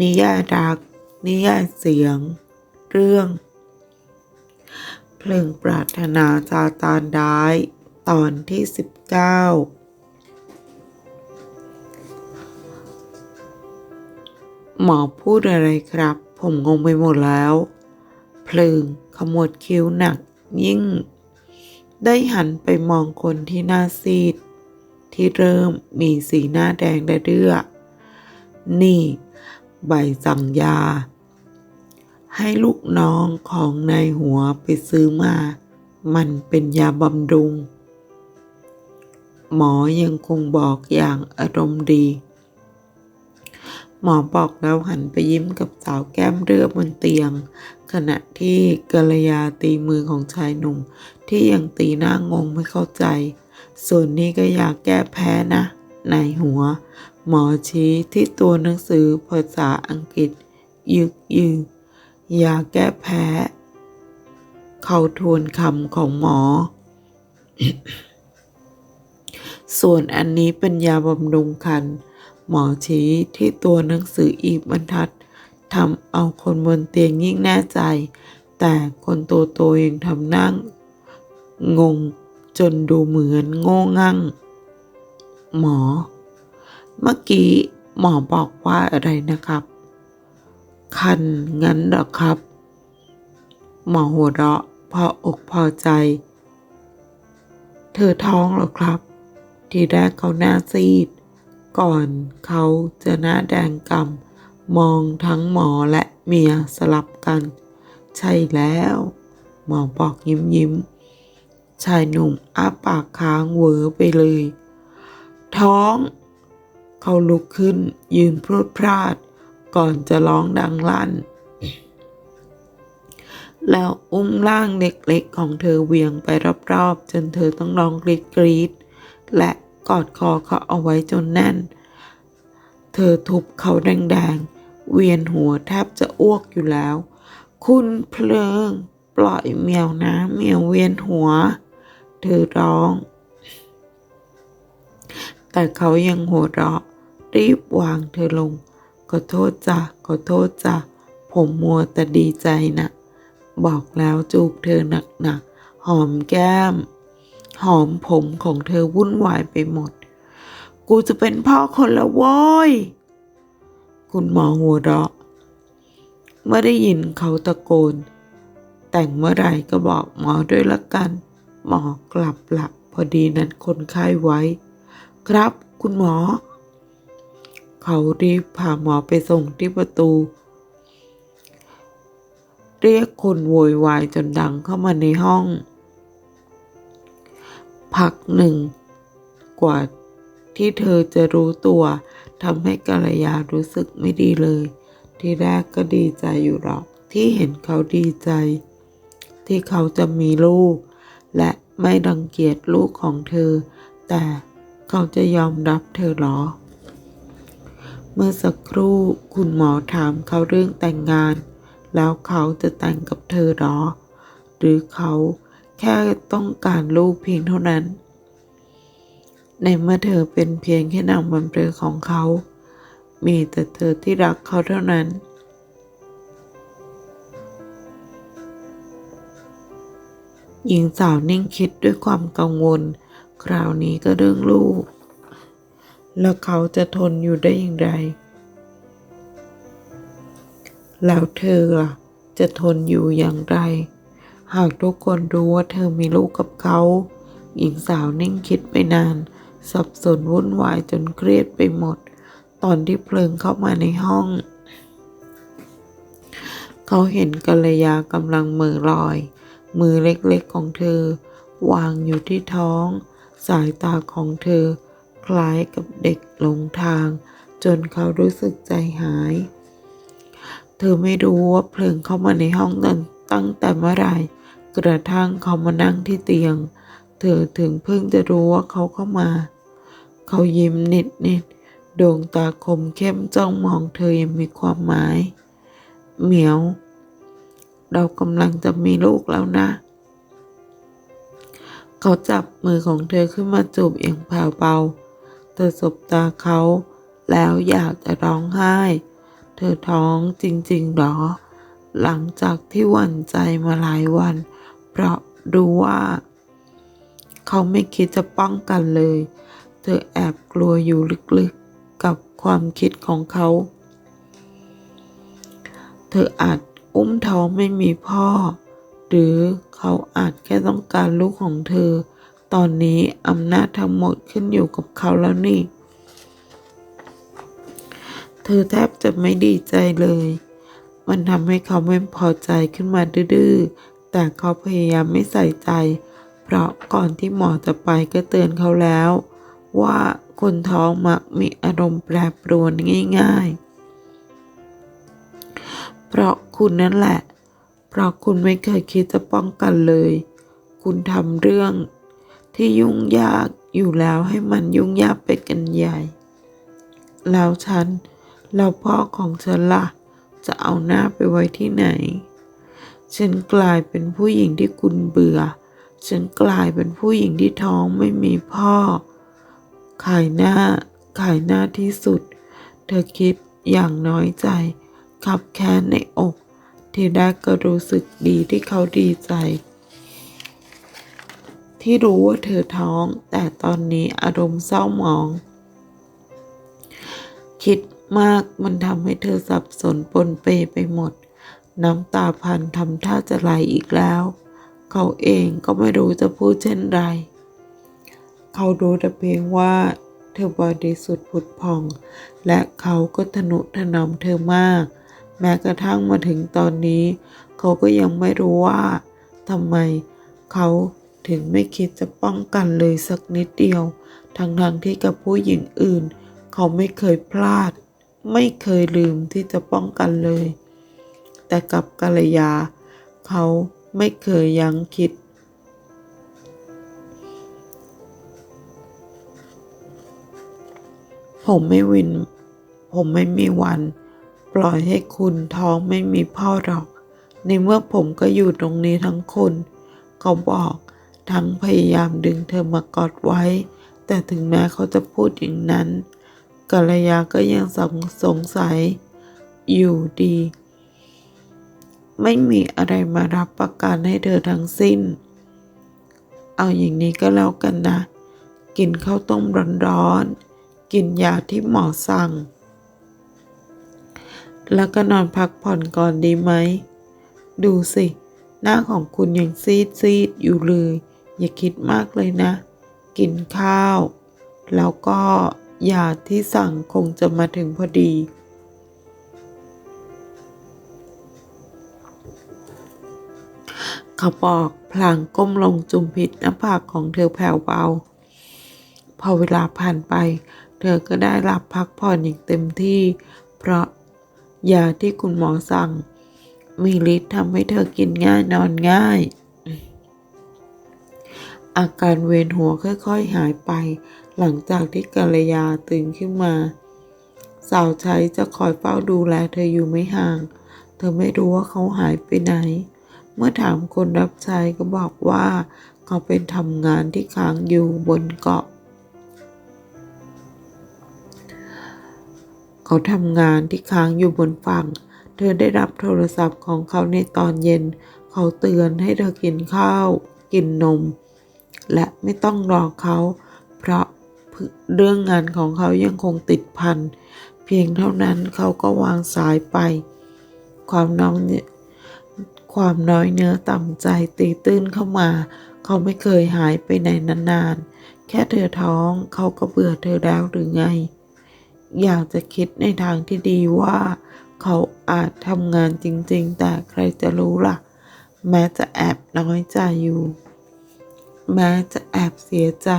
นิยายรัก นิยายเสียง เรื่อง เพลิงปรารถนาซาตานร้าย ตอนที่สิบเก้าหมอพูดอะไรครับ ผมงงไปหมดแล้ว เพลิงขมวดคิ้วหนักยิ่ง ได้หันไปมองคนที่หน้าซีด ที่เริ่มมีสีหน้าแดงระเรื่อนี่ ใบสั่งยา ให้ลูกน้องของนายหัวไปซื้อมา มันเป็นยาบำรุง หมอยังคงบอกอย่างอารมณ์ดี หมอบอกแล้วหันไปยิ้มกับสาวแก้มเรือบนเตียง ขณะที่กัลยาตีมือของชายหนุ่ม ที่ยังตีหน้างงไม่เข้าใจ ส่วนนี้ก็อยากแก้แพ้นะนายหัว หมอชี้ที่ตัวหนังสือภาษาอังกฤษ ยึกยือยาแก้แพ้ เขาทวนคำของหมอ ส่วนอันนี้เป็นยาบำรุงคัน หมอชี้ที่ตัวหนังสืออีกบรรทัดทำเอาคนบนเตียงยิ่งแน่ใจ แต่คนโตโตๆยังทำนั่ง งงจนดูเหมือนโง่งั่ง หมอ เมื่อกี้หมอบอกว่าอะไรนะครับ คันงั้นหรอครับ หมอหัวเราะพออกพอใจ เธอท้องหรอครับ ทีแรกเขาหน้าซีด ก่อนเขาจะหน้าแดงกำมองทั้งหมอและเมียสลับกัน ใช่แล้ว หมอบอกยิ้มยิ้มชายหนุ่มอ้าปากค้างเวอไปเลย ท้อง เขาลุกขึ้น ยืนพรวดพลาด ก่อนจะร้องดังลั่น แล้วอุ้มร่างเล็กๆของเธอเหวียงไปรอบๆ จนเธอต้องร้องกรีดกรีดและกอดคอเขาเอาไว้จนแน่น เธอทุบเขาแดงๆ เวียนหัวแทบจะอ้วกอยู่แล้ว คุณเพลิง ปล่อยเมียวนะเมียวเวียนหัว เธอร้อง แต่เขายังหัวเราะ รีบวางเธอลง ขอโทษจ้ะขอโทษจ้ะผมมัวแต่ดีใจนะบอกแล้วจูบเธอหนักๆหอมแก้ม หอมผมของเธอวุ่นวายไปหมด กูจะเป็นพ่อคนละโว้ย คุณหมอหัวเราะเมื่อได้ยินเขาตะโกน แต่งเมื่อไหร่ก็บอกหมอด้วยละกัน หมอกลับหลับพอดีนัดคนไข้ไว้ ครับคุณหมอ เขารีบพาหมอไปส่งที่ประตู เรียกคนโวยวายจนดังเข้ามาในห้อง พักหนึ่ง กว่าที่เธอจะรู้ตัวทำให้กัลยารู้สึกไม่ดีเลย ที่แรกก็ดีใจอยู่หรอกที่เห็นเขาดีใจ ที่เขาจะมีลูก และไม่รังเกียจลูกของเธอ แต่เขาจะยอมรับเธอหรอ เมื่อสักครู่คุณหมอถามเขาเรื่องแต่งงาน แล้วเขาจะแต่งกับเธอหรอ หรือเขาแค่ต้องการลูกเพียงเท่านั้น ในเมื่อเธอเป็นเพียงแค่นางบำเรอของเขา มีแต่เธอที่รักเขาเท่านั้น หญิงสาวนิ่งคิดด้วยความกังวล คราวนี้ก็เรื่องลูก แล้วเขาจะทนอยู่ได้อย่างไร แล้วเธอจะทนอยู่อย่างไร หากทุกคนรู้ว่าเธอมีลูกกับเขา หญิงสาวนิ่งคิดไปนาน สับสนวุ่นวายจนเครียดไปหมด ตอนที่เพลิงเข้ามาในห้อง เขาเห็นกัลยากำลังมือลอย มือเล็กๆของเธอ วางอยู่ที่ท้อง สายตาของเธอ คล้ายกับเด็กหลงทาง จนเขารู้สึกใจหาย เธอไม่รู้ว่าเพลิงเข้ามาในห้องนั้นตั้งแต่เมื่อไหร่กระทั่งเขามานั่งที่เตียง เธอถึงเพิ่งจะรู้ว่าเขาเข้ามา เขายิ้มนิดนิดดวงตาคมเข้มจ้องมองเธอยังมีความหมาย เหมียว เรากำลังจะมีลูกแล้วนะ เขาจับมือของเธอขึ้นมาจูบอย่างแผ่วเบา เธอสบตาเขา แล้วอยากจะร้องไห้ เธอท้องจริงๆหรอ หลังจากที่หวั่นใจมาหลายวัน เพราะรู้ว่า เขาไม่คิดจะป้องกันเลย เธอแอบกลัวอยู่ลึกๆกับความคิดของเขา เธออาจอุ้มท้องไม่มีพ่อ หรือเขาอาจแค่ต้องการลูกของเธอ ตอนนี้อำนาจทั้งหมดขึ้นอยู่กับเขาแล้วนี่ เธอแทบจะไม่ดีใจเลย มันทำให้เขาไม่พอใจขึ้นมาดื้อแต่เขาพยายามไม่ใส่ใจ เพราะก่อนที่หมอจะไปก็เตือนเขาแล้ว ว่าคนท้องมักมีอารมณ์แปรปรวนง่าย ๆ เพราะคุณนั่นแหละ เพราะคุณไม่เคยคิดจะป้องกันเลย คุณทำเรื่อง ที่ยุ่งยากอยู่แล้วให้มันยุ่งยากไปกันใหญ่ แล้วฉัน แล้วพ่อของฉันล่ะ จะเอาหน้าไปไว้ที่ไหน ฉันกลายเป็นผู้หญิงที่คุณเบื่อ ฉันกลายเป็นผู้หญิงที่ท้องไม่มีพ่อ ขายหน้า ขายหน้าที่สุด เธอคิดอย่างน้อยใจ ขับแค้นในอก ที่ได้ก็รู้สึกดีที่เขาดีใจ ที่รู้ว่าเธอท้อง แต่ตอนนี้อารมณ์เศร้าหมอง คิดมากมันทำให้เธอสับสนปนเปไปหมด น้ำตาพันทำท่าจะไหลอีกแล้ว เขาเองก็ไม่รู้จะพูดเช่นไร เขารู้แต่เพียงว่าเธอบริสุทธิ์ผุดผ่อง และเขาก็ทนุถนอมเธอมาก แม้กระทั่งมาถึงตอนนี้ เขาก็ยังไม่รู้ว่าทำไมเขา ถึงไม่คิดจะป้องกันเลยสักนิดเดียว ทั้งๆที่กับผู้หญิงอื่น เขาไม่เคยพลาด ไม่เคยลืมที่จะป้องกันเลย แต่กับกัลยา เขาไม่เคยยั้งคิด ผมไม่วิน ผมไม่มีวัน ปล่อยให้คุณท้องไม่มีพ่อหรอก ในเมื่อผมก็อยู่ตรงนี้ทั้งคน เขาบอก ทั้งพยายามดึงเธอมากอดไว้ แต่ถึงแม้เขาจะพูดอย่างนั้นกัลยาก็ยังสงสงสัยอยู่ดี ไม่มีอะไรมารับประกันให้เธอทั้งสิ้น เอาอย่างนี้ก็แล้วกันนะ กินข้าวต้มร้อนๆ กินยาที่หมอสั่ง แล้วก็นอนพักผ่อนก่อนดีไหม ดูสิ หน้าของคุณยังซีดซีดๆอยู่เลย อย่าคิดมากเลยนะ กินข้าว แล้วก็ยาที่สั่งคงจะมาถึงพอดี เขาบอกพลางก้มลงจุมพิษหน้าผากของเธอแผ่วเบา พอเวลาผ่านไป เธอก็ได้รับพักผ่อนอย่างเต็มที่ เพราะยาที่คุณหมอสั่ง มีฤทธิ์ทำให้เธอกินง่ายนอนง่าย อาการเวียนหัวค่อยๆหายไป หลังจากที่กัลยาตื่นขึ้นมา สาวใช้จะคอยเฝ้าดูแลเธออยู่ไม่ห่าง เธอไม่รู้ว่าเขาหายไปไหน เมื่อถามคนรับใช้ก็บอกว่า เขาเป็นทำงานที่ค้างอยู่บนเกาะ เขาทำงานที่ค้างอยู่บนฝั่ง เธอได้รับโทรศัพท์ของเขาในตอนเย็น เขาเตือนให้เธอกินข้าว กินนม และไม่ต้องรอเขา เพราะเรื่องงานของเขายังคงติดพัน เพียงเท่านั้นเขาก็วางสายไป ความน้องเนี่ยความน้อยเนื้อต่ำใจตีตื้นเข้ามา เขาไม่เคยหายไปไหนนานๆ แค่เธอท้องเขาก็เบื่อเธอแล้วหรือไง อยากจะคิดในทางที่ดีว่า เขาอาจทำงานจริงๆ แต่ใครจะรู้ล่ะ แม้จะแอบน้อยใจอยู่ แม้จะแอบเสียใจ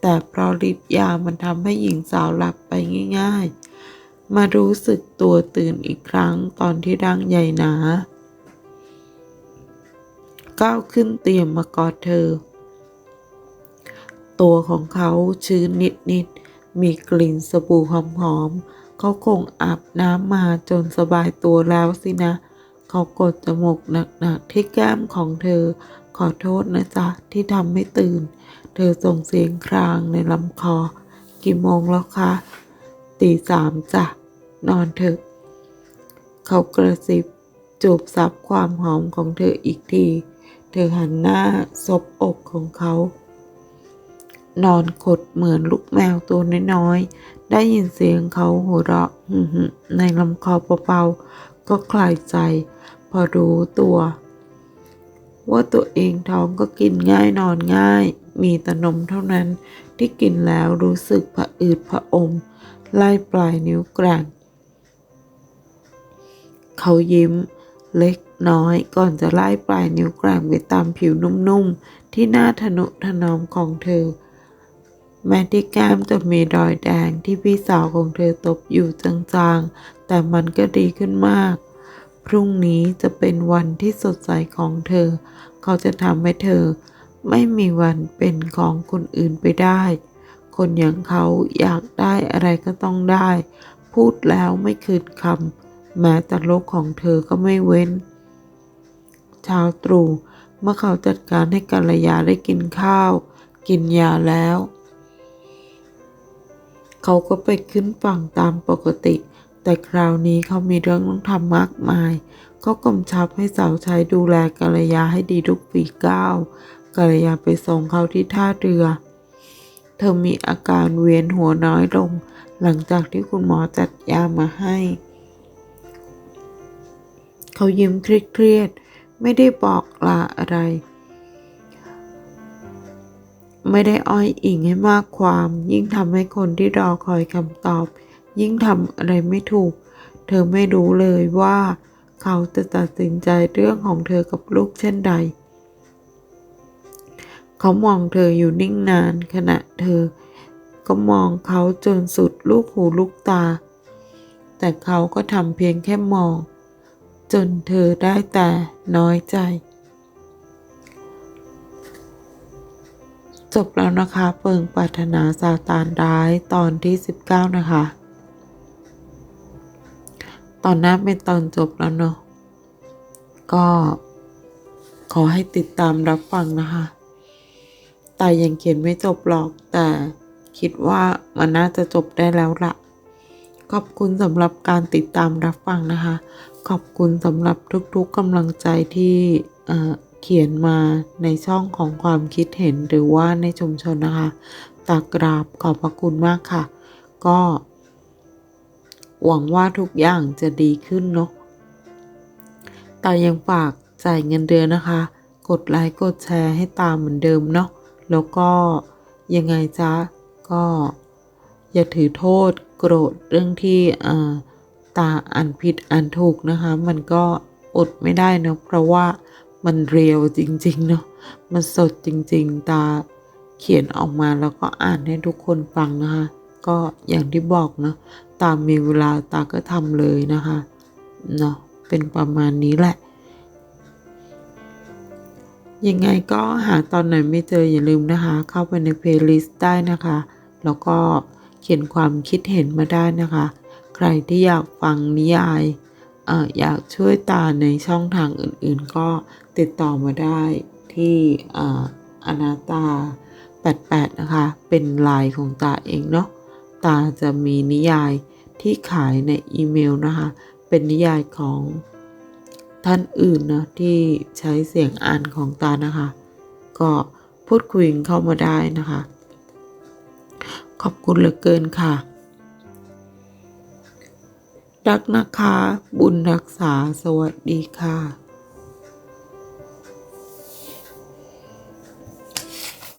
แต่เพราะฤทธิ์ยามันทำให้หญิงสาวหลับไปง่ายๆ มารู้สึกตัวตื่นอีกครั้งตอนที่ร่างใหญ่หนาก้าวขึ้นเตียมมากอดเธอ ตัวของเขาชื้นนิดๆ มีกลิ่นสบู่หอมๆ เขาคงอาบน้ำมาจนสบายตัวแล้วสินะ เขากดจมูกหนักๆที่แก้มของเธอ ขอโทษนะจ๊ะ ที่ทำให้ตื่น เธอส่งเสียงครางในลำคอ กี่โมงแล้วคะตีสามจ้ะ นอนเถอะ เขากระซิบจูบซับความหอมของเธออีกที เธอหันหน้าซบอกของเขา นอนขดเหมือนลูกแมวตัวน้อยๆ ได้ยินเสียงเขาหัวเราะหึ่มๆในลำคอเบาๆ ก็คลายใจ พอรู้ตัว ว่าตัวเองท้องก็กินง่ายนอนง่าย มีแต่นมเท่านั้นที่กินแล้วรู้สึกผะอืดผะอม ไล่ปลายนิ้วแกร่งเขายิ้มเล็กน้อยก่อนจะไล่ปลายนิ้วแกร่งไปตามผิวนุ่มๆ ที่หน้าทนุถนอมของเธอ แม้ที่แก้มจะมีรอยแดงที่พี่สาวของเธอตบอยู่จางๆ แต่มันก็ดีขึ้นมาก พรุ่งนี้จะเป็นวันที่สดใสของเธอ เขาจะทำให้เธอ ไม่มีวันเป็นของคนอื่นไปได้ คนอย่างเขาอยากได้อะไรก็ต้องได้ พูดแล้วไม่คืนคำแม้แต่โลกของเธอก็ไม่เว้นช้าตรู่เมื่อเขาจัดการให้กัลยาได้กินข้าว กินยาแล้ว เขาก็ไปขึ้นฝั่งตามปกติ แต่คราวนี้เขามีเรื่องต้องทำมากมายเขากำชับให้สาวใช้ดูแลกัลยาให้ดีทุกฝีก้าวกัลยาไปส่งเขาที่ท่าเรือ เธอมีอาการเวียนหัวน้อยลง หลังจากที่คุณหมอจัดยามาให้ เขายิ้มเครียดๆไม่ได้บอกลาอะไร ไม่ได้อ้อยอิงให้มากความ ยิ่งทำให้คนที่รอคอยคำตอบ ยิ่งทำอะไรไม่ถูก เธอไม่รู้เลยว่า เขาจะตัดสินใจเรื่องของเธอกับลูกเช่นใด เขามองเธออยู่นิ่งนานขณะเธอ ก็มองเขาจนสุดลูกหูลูกตา แต่เขาก็ทำเพียงแค่มอง จนเธอได้แต่น้อยใจจบแล้วนะคะเปิงปรารถนาซาตานร้ายตอนที่ 19 นะคะ ตอนหน้าเป็นตอนจบแล้วเนาะก็ขอให้ติดตามรับฟังนะคะแต่ยังเขียนไม่จบหรอกแต่คิดว่ามันน่าจะจบได้แล้วละขอบคุณสำหรับการติดตามรับฟังนะคะ ขอบคุณสำหรับทุกๆกำลังใจที่เเขียนมาในช่องของความคิดเห็นหรือว่าในชุมชนนะคะตากราบขอบพระคุณมากค่ะ ก็ หวังว่าทุกอย่างจะดีขึ้นเนาะแต่ยังฝากจ่ายเงินเดือนนะคะ กดไลค์กดแชร์ให้ตามเหมือนเดิมเนาะแล้วก็ยังไงจ๊ะก็อย่าถือโทษโกรธเรื่องที่ตาอ่านผิดอ่านถูกนะคะ มันก็อดไม่ได้เนาะเพราะว่ามันเรียวจริงๆเนาะมันสดจริงๆ ตาเขียนออกมาแล้วก็อ่านให้ทุกคนฟังนะคะ ก็อย่างที่บอกเนาะ ตามมีเวลาตาก็ทำเลยนะคะเนาะเป็นประมาณนี้แหละยังไงก็หาตอนไหนไม่เจออย่าลืมนะคะ เข้าไปในเพลย์ลิสต์ได้นะคะ แล้วก็เขียนความคิดเห็นมาได้นะคะ ใครที่อยากฟังนิยายเอ่ออยากช่วยตาในช่องทางอื่นๆ ก็ติดต่อมาได้ที่อ่อนาตา 88 นะคะ เป็นไลน์ของตาเองเนาะ ตาจะมีนิยายที่ขายในอีเมลนะคะ เป็นนิยายของท่านอื่นนะที่ใช้เสียงอ่านของตานะคะ ก็พูดคุยเข้ามาได้นะคะ ขอบคุณเหลือเกินค่ะ รักนะคะ บุญรักษาสวัสดีค่ะ